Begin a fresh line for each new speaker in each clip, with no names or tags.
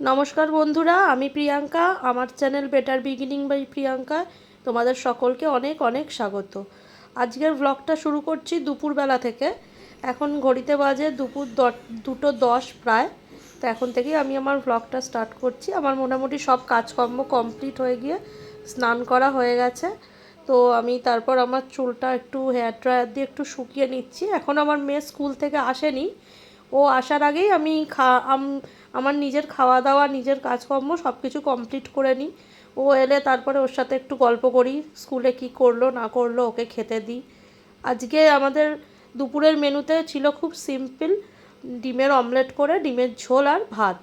নমস্কার বন্ধুরা, আমি প্রিয়াঙ্কা, আমার channel better beginning by Priyanka, তোমাদের সকলকে অনেক অনেক স্বাগত। আজকের ব্লগটা শুরু করছি দুপুরবেলা থেকে। এখন ঘড়িতে বাজে দুপুর দুটো দশ প্রায়। তো এখন থেকেই আমি আমার ব্লগটা স্টার্ট করছি। আমার মোটামুটি সব কাজকর্ম কমপ্লিট হয়ে গিয়ে স্নান করা হয়ে গেছে। তো আমি তারপর আমার চুলটা একটু হেয়ার ড্রায়ার দিয়ে একটু শুকিয়ে নিচ্ছি। এখন আমার মেয়ে স্কুল থেকে আসেনি। ও আসার আগেই আমি খা, আম- আমার নিজের খাওয়া দাওয়া, নিজের কাজকর্ম সব কিছু কমপ্লিট করে নিই। ও এলে তারপরে ওর সাথে একটু গল্প করি, স্কুলে কি করল, না করল, ওকে খেতে দিই। আজকে আমাদের দুপুরের মেনুতে ছিল খুব সিম্পল ডিমের অমলেট করে, ডিমের ঝোল আর ভাত।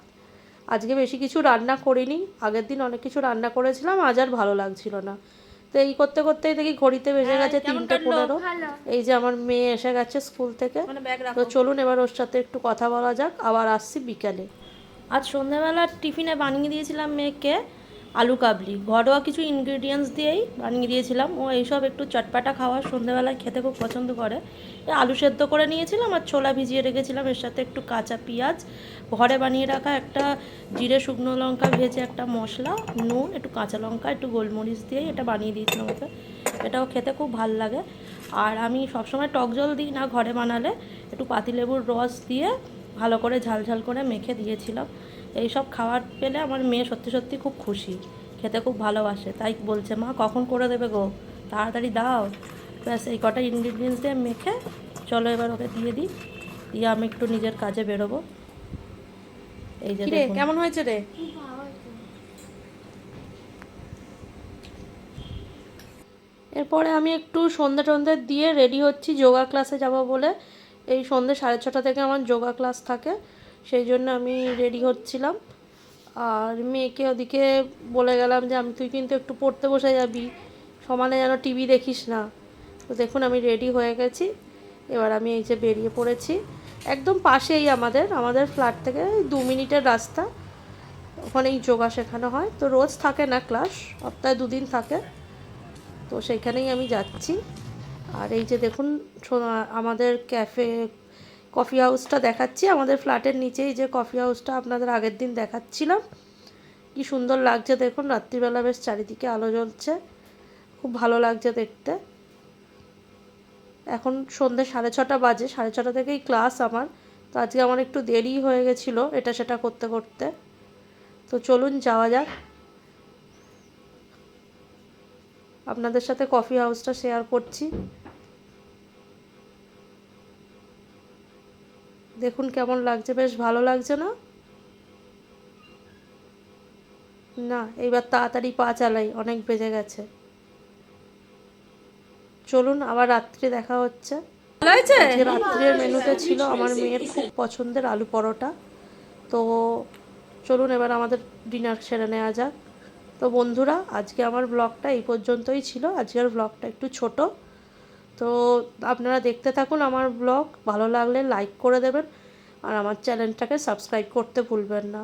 আজকে বেশি কিছু রান্না করিনি, আগের দিন অনেক কিছু রান্না করেছিলাম, আজ আর ভালো লাগছিল না। তো এই করতে করতেই দেখি ঘড়িতে বেজে গেছে তিনটে পনেরো। এই যে আমার মেয়ে এসে গেছে স্কুল থেকে। তো চলুন এবার ওর সাথে একটু কথা বলা যাক। আবার আসছি বিকালে। আজ সন্ধ্যাবেলা টিফিনে বানিয়ে দিয়েছিলাম মেয়েকে। আলু কাবলি। ঘরোয়া কিছু ইনগ্রিডিয়েন্টস দিয়েই বানিয়ে দিয়েছিলাম। ও এইসব একটু চটপাটা খাওয়া সন্ধ্যাবেলায় খেতে খুব পছন্দ করে। আলু সেদ্ধ করে নিয়েছিলাম আর ছোলা ভিজিয়ে রেখেছিলাম। এর সাথে একটু কাঁচা পেঁয়াজ। ঘরে বানিয়ে রাখা একটা জিরে, শুকনো লঙ্কা ভেজে একটা মশলা, নুন, একটু কাঁচা লঙ্কা, একটু গোলমরিচ দিয়ে এটা বানিয়ে দিয়েছিলাম ওকে এটাও খেতে খুব ভালো লাগে। আর আমি সবসময় টক জল দিই না ঘরে বানালে। একটু পাতিলেবুর রস দিয়ে ভালো করে ঝাল ঝাল করে মেখে দিয়েছিলাম। এই সব খাবার পেলে আমার মেয়ে সত্যি সত্যি খুব খুশি খেতে খুব ভালোবাসে। তাই বলছে মা কখন করে দেবে গো? তাড়াতাড়ি দাও। ব্যাস এই কটা ইনগ্রিডিয়েন্টস দিয়ে মেখে চলো এবার ওকে দিয়ে দিই। দিয়ে আমি একটু নিজের কাজে বেরোবো। এই যে।
কেমন হয়েছে রে?
এরপরে আমি একটু সন্ধে টন্ধে দিয়ে রেডি হচ্ছি যোগা ক্লাসে যাব বলে। এই সন্ধে সাড়ে ছটা থেকে আমার যোগা ক্লাস থাকে। সেই জন্য আমি রেডি হচ্ছিলাম। আর মেয়েকে ওদিকে বলে গেলাম যে, আমি, তুই কিন্তু একটু পড়তে বসে যাবি। সমানে যেন টিভি দেখিস না। তো দেখুন, আমি রেডি হয়ে গেছি। এবার আমি এই যে বেরিয়ে পড়েছি। একদম পাশেই আমাদের আমাদের ফ্ল্যাট থেকে দু মিনিটের রাস্তা। ওখানেই যোগা শেখানো হয়। তো রোজ থাকে না ক্লাস সপ্তাহে দুদিন থাকে। তো সেইখানেই আমি যাচ্ছি। আর এই যে দেখুন আমাদের ক্যাফে কফি হাউসটা দেখাচ্ছি। আমাদের ফ্ল্যাটের নিচেই যে কফি হাউসটা আপনাদের আগের দিন দেখাচ্ছিলাম। কি সুন্দর লাগছে দেখুন, রাত্রিবেলা বেশ চারিদিকে আলো জ্বলছে। খুব ভালো লাগছে দেখতে। এখন সন্ধ্যে সাড়ে ছটা বাজে, সাড়ে ছটা থেকেই ক্লাস আমার। তো আজকে আমার একটু দেরি হয়ে গেছিল এটা সেটা করতে করতে। তো চলুন যাওয়া যাক। আপনাদের সাথে কফি হাউসটা শেয়ার করছি। দেখুন কেমন লাগছে বেশ ভালো লাগছে না? না এইবার তাড়াতাড়ি পা চালাই অনেক বেজে গেছে। চলুন আবার রাত্রে দেখা হচ্ছে। রাত্রের মেনুতে ছিল আমার মেয়ের খুব পছন্দের আলু পরোটা। তো চলুন এবার আমাদের ডিনার সেরে নেওয়া যাক। তো বন্ধুরা আজকে আমার ব্লগটা এই পর্যন্তই ছিল। আজকের ব্লগটা একটু ছোট। তো আপনারা দেখতে থাকুন আমার ব্লগ, ভালো লাগলে লাইক করে দেবেন আর আমার চ্যানেলটাকে সাবস্ক্রাইব করতে ভুলবেন না।